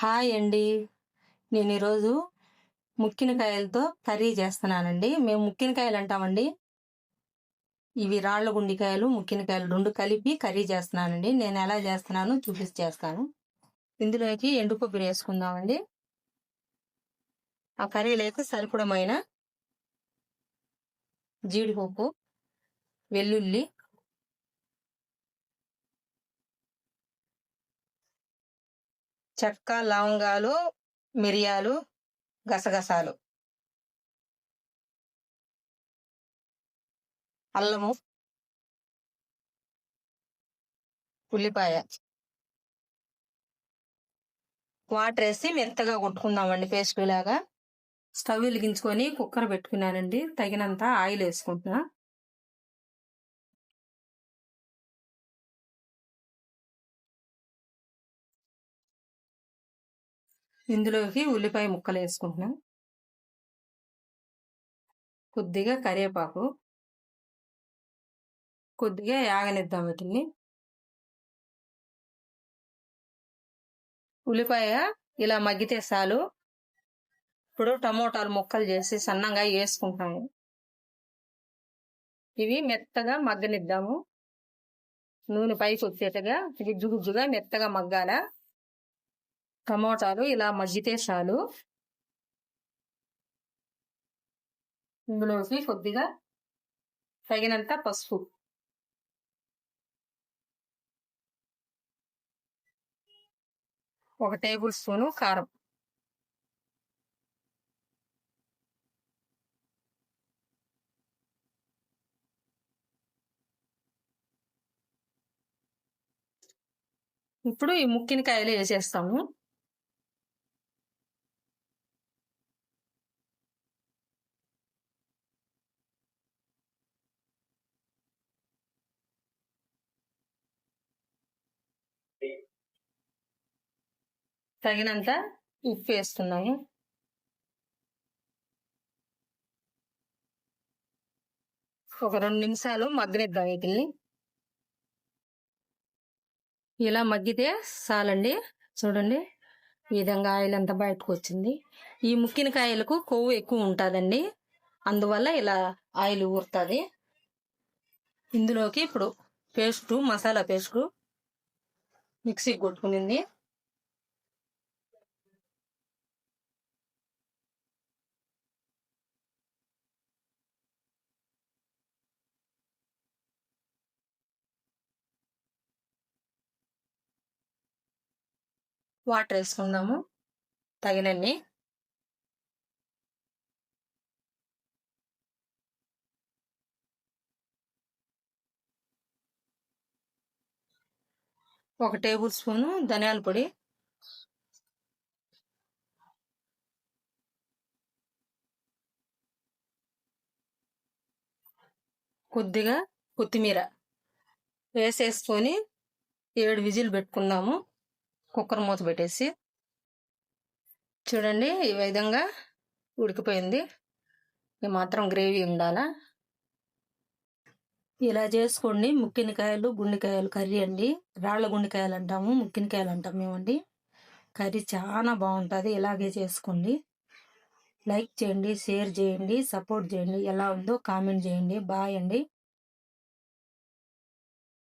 Hi అండి. నేను ఈరోజు ముక్కినకాయలతో కర్రీ చేస్తున్నానండి. మేము ముక్కినకాయలు అంటామండి ఇవి రాళ్ళ గుండికాయలు ముక్కినకాయలు రెండు కలిపి కర్రీ చేస్తున్నానండి. నేను ఎలా చేస్తున్నానో చూపించి చేస్తాను. ఇందులోకి ఎండు కొబ్బరి వేసుకుందామండి. ఆ కర్రీలోకి సరిపడమైన జీడిపప్పు వెల్లుల్లి చెక్క లవంగాలు మిరియాలు గసగసాలు. అల్లము. ఉల్లిపాయ. వాటర్ వేసి మెత్తగా కొట్టుకుందామండి పేస్ట్ లాగా స్టవ్ వెలిగించుకొని కుక్కర్ పెట్టుకున్నానండి. తగినంత ఆయిల్ వేసుకుంటున్నా. ఇందులోకి ఉల్లిపాయ ముక్కలు వేసుకుంటున్నాం. కొద్దిగా కరివేపాకు. కొద్దిగా యాగనిద్దాం వీటిని. ఉల్లిపాయ ఇలా మగ్గితే చాలు. ఇప్పుడు టమోటాలు ముక్కలు చేసి సన్నంగా వేసుకుంటాము ఇవి మెత్తగా మగ్గనిద్దాము. నూనె పైకి వచ్చేట్టుగా ఇది గుజ్జుగా మెత్తగా మగ్గాల? టమోటాలు ఇలా మజ్జితే చాలు ఇందులోకి కొద్దిగా తగినంత పసుపు. ఒక టేబుల్ స్పూను కారం. ఇప్పుడు ఈ ముక్కినకాయలు వేసేస్తాము. తగినంత ఉప్పు వేస్తున్నాము. ఒక రెండు నిమిషాలు మగ్గనిద్దాం వీటిని ఇలా మగ్గితే చాలండి. చూడండి ఈ విధంగా ఆయిల్ అంతా బయటకు వచ్చింది. ఈ ముక్కిన కాయలకు కొవ్వు ఎక్కువ ఉంటుందండి. అందువల్ల ఇలా ఆయిల్ ఊరుతుంది. ఇందులోకి ఇప్పుడు పేస్టు మసాలా పేస్టు మిక్సీకి కొట్టుకునింది. వాటర్ వేసుకుందాము. తగినన్ని. ఒక టేబుల్ స్పూను ధనియాల పొడి. కొద్దిగా కొత్తిమీర వేసేసుకొని ఏడు విజిల్ పెట్టుకున్నాము. కుక్కర్ మూత పెట్టేసి చూడండి ఈ విధంగా ఉడికిపోయింది. ఈ మాత్రం గ్రేవీ ఉండాలా? ఇలా చేసుకోండి. ముక్కినకాయలు గుండెకాయలు కర్రీ అండి. రాళ్ళ గుండెకాయలు అంటాము ముక్కినకాయలు అంటాం మేమండి కర్రీ చాలా బాగుంటుంది. ఇలాగే చేసుకోండి. లైక్ చేయండి షేర్ చేయండి సపోర్ట్ చేయండి. ఎలా ఉందో కామెంట్ చేయండి. బాయ్ అండి.